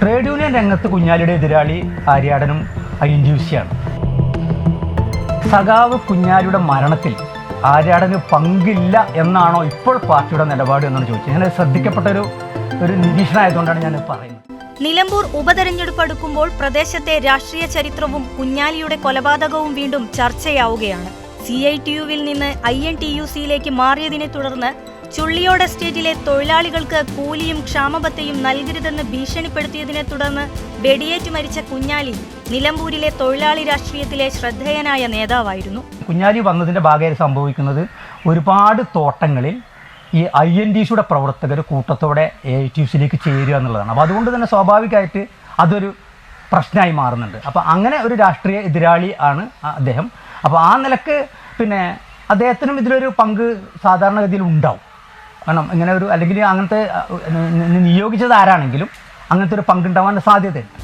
Trade union രംഗത്ത് കുഞ്ഞാലിയുടെ എതിരാളി ആര്യാടനും I N സഖാവ് കുഞ്ഞാലിയുടെ മരണത്തിൽ ആര്യാടന് പങ്കില്ല എന്നാണോ ഇപ്പോൾ പാർട്ടിയുടെ നിലപാട് എന്നാണ് ചോദിച്ചത്. ഞാൻ ശ്രദ്ധിക്കപ്പെട്ട ഒരു ഒരു നിരീക്ഷണമായതുകൊണ്ടാണ് ഞാൻ പറയുന്നത്. നിലമ്പൂർ ഉപതെരഞ്ഞെടുപ്പ് അടുക്കുമ്പോൾ പ്രദേശത്തെ രാഷ്ട്രീയ ചരിത്രവും കുഞ്ഞാലിയുടെ കൊലപാതകവും വീണ്ടും ചർച്ചയാവുകയാണ്. സി ഐ ടി യുവിൽ നിന്ന് ഐ എൻ ടി യു സിയിലേക്ക് മാറിയതിനെ തുടർന്ന് ചുള്ളിയോട് എസ്റ്റേറ്റിലെ തൊഴിലാളികൾക്ക് കൂലിയും ക്ഷാമബത്തയും നൽകരുതെന്ന് ഭീഷണിപ്പെടുത്തിയതിനെ തുടർന്ന് വെടിയേറ്റ് മരിച്ച കുഞ്ഞാലി നിലമ്പൂരിലെ തൊഴിലാളി രാഷ്ട്രീയത്തിലെ ശ്രദ്ധേയനായ നേതാവായിരുന്നു. കുഞ്ഞാലി വന്നതിന്റെ ഭാഗമായി സംഭവിക്കുന്നത് ഒരുപാട് തോട്ടങ്ങളിൽ ഈ ഐ എൻ ഡി സിയുടെ പ്രവർത്തകർ കൂട്ടത്തോടെ എ ടി സിയിലേക്ക് ചേരുക എന്നുള്ളതാണ്. അപ്പോൾ അതുകൊണ്ട് തന്നെ സ്വാഭാവികമായിട്ട് അതൊരു പ്രശ്നമായി മാറുന്നുണ്ട്. അപ്പോൾ അങ്ങനെ ഒരു രാഷ്ട്രീയ എതിരാളി ആണ് അദ്ദേഹം. അപ്പോൾ ആ നിലയ്ക്ക് പിന്നെ അദ്ദേഹത്തിനും ഇതിലൊരു പങ്ക് സാധാരണഗതിയിൽ ഉണ്ടാവും. കാരണം ഇങ്ങനെ ഒരു അല്ലെങ്കിൽ അങ്ങനത്തെ നിയോഗിച്ചത് ആരാണെങ്കിലും അങ്ങനത്തെ ഒരു പങ്കുണ്ടാവാൻ സാധ്യതയുണ്ട്.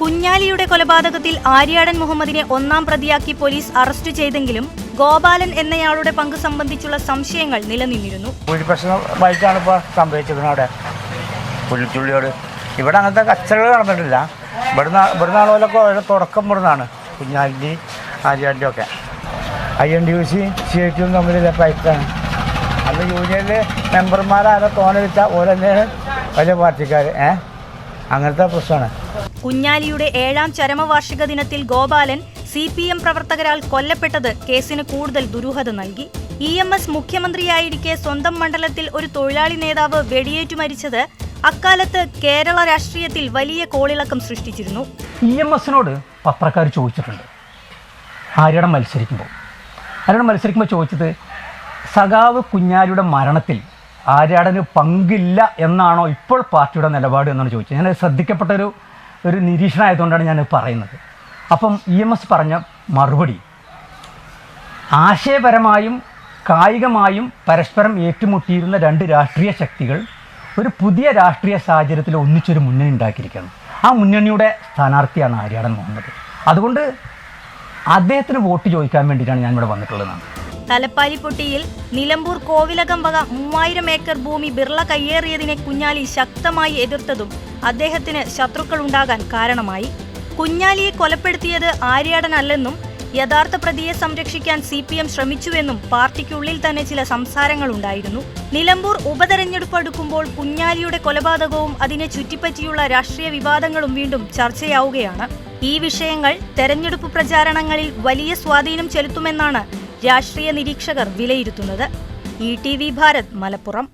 കുഞ്ഞാലിയുടെ കൊലപാതകത്തിൽ ആര്യാടൻ മുഹമ്മദിനെ ഒന്നാം പ്രതിയാക്കി പോലീസ് അറസ്റ്റ് ചെയ്തെങ്കിലും ഗോപാലൻ എന്നയാളുടെ പങ്ക് സംബന്ധിച്ചുള്ള സംശയങ്ങൾ നിലനിന്നിരുന്നു. ഭൂരിപക്ഷമായിട്ടാണ് ഇപ്പോൾ സംഭവിച്ചിരിക്കുന്നത് അവിടെ. പുല്ലുത്തുള്ളിയോട് ഇവിടെ അങ്ങനത്തെ കച്ചറകൾ നടന്നിട്ടില്ല. ഇവിടുന്ന് ഇവിടുന്ന് ആളുകളൊക്കെ ഓരോ തുടക്കം ഇവിടുന്നാണ്. കുഞ്ഞാലിന്റെ ആര്യാന്റെ ഒക്കെ. I N D U C C I ടിയും തമ്മിലുള്ള പൈക്കാണ് അന്ന് യൂണിയനിൽ മെമ്പർമാരെ തോനെ വെച്ചാൽ ഓരോ വലിയ പാർട്ടിക്കാർ ഏ? അങ്ങനത്തെ പ്രശ്നമാണ്. കുഞ്ഞാലിയുടെ ഏഴാം ചരമവാർഷിക ദിനത്തിൽ ഗോപാലൻ സി പി എം പ്രവർത്തകരാൽ കൊല്ലപ്പെട്ടത് കേസിന് കൂടുതൽ ദുരൂഹത നൽകി. ഇ എം എസ് മുഖ്യമന്ത്രിയായിരിക്കെ സ്വന്തം മണ്ഡലത്തിൽ ഒരു തൊഴിലാളി നേതാവ് വെടിയേറ്റു മരിച്ചത് അക്കാലത്ത് കേരള രാഷ്ട്രീയത്തിൽ വലിയ കോളിളക്കം സൃഷ്ടിച്ചിരുന്നു. ഇ എം എസിനോട് പത്രക്കാർ ചോദിച്ചിട്ടുണ്ട്. ആര്യടം മത്സരിക്കുമ്പോൾ ആര്യടം മത്സരിക്കുമ്പോൾ ചോദിച്ചത് സഖാവ് കുഞ്ഞാലിയുടെ മരണത്തിൽ ആര്യാടന് പങ്കില്ല എന്നാണോ ഇപ്പോൾ പാർട്ടിയുടെ നിലപാട് എന്നാണ് ചോദിച്ചത്. ഞാൻ ശ്രദ്ധിക്കപ്പെട്ട ഒരു ഒരു നിരീക്ഷണമായതുകൊണ്ടാണ് ഞാൻ പറയുന്നത്. അപ്പം ഇ എം എസ് പറഞ്ഞ മറുപടി ആശയപരമായും കായികമായും പരസ്പരം ഏറ്റുമുട്ടിയിരുന്ന രണ്ട് രാഷ്ട്രീയ ശക്തികൾ ഒരു പുതിയ രാഷ്ട്രീയ സാഹചര്യത്തിൽ ഒന്നിച്ചൊരു മുന്നണി ഉണ്ടാക്കിയിരിക്കുകയാണ്. ആ മുന്നണിയുടെ സ്ഥാനാർത്ഥിയാണ് ആര്യാടൻ മുഹമ്മദ്. അതുകൊണ്ട് അദ്ദേഹത്തിന് വോട്ട് ചോദിക്കാൻ വേണ്ടിയിട്ടാണ് ഞാൻ ഇവിടെ വന്നിട്ടുള്ളതാണ്. തലപ്പാലിപ്പൊട്ടിയിൽ നിലമ്പൂർ കോവിലകം വക മൂവായിരം ഏക്കർ ഭൂമി ബിർള കയ്യേറിയതിനെ കുഞ്ഞാലി ശക്തമായി എതിർത്തതും അദ്ദേഹത്തിന് ശത്രുക്കൾ ഉണ്ടാകാൻ കാരണമായി. കുഞ്ഞാലിയെ കൊലപ്പെടുത്തിയത് ആര്യാടനല്ലെന്നും യഥാർത്ഥ പ്രതിയെ സംരക്ഷിക്കാൻ സി പി എം ശ്രമിച്ചുവെന്നും പാർട്ടിക്കുള്ളിൽ തന്നെ ചില സംസാരങ്ങൾ ഉണ്ടായിരുന്നു നിലമ്പൂർ ഉപതെരഞ്ഞെടുപ്പ് അടുക്കുമ്പോൾ കുഞ്ഞാലിയുടെ കൊലപാതകവും അതിനെ ചുറ്റിപ്പറ്റിയുള്ള രാഷ്ട്രീയ വിവാദങ്ങളും വീണ്ടും ചർച്ചയാവുകയാണ്. ഈ വിഷയങ്ങൾ തെരഞ്ഞെടുപ്പ് പ്രചാരണങ്ങളിൽ വലിയ സ്വാധീനം ചെലുത്തുമെന്നാണ് രാഷ്ട്രീയ നിരീക്ഷകർ വിലയിരുത്തുന്നത്. E T V Bharat Malappuram.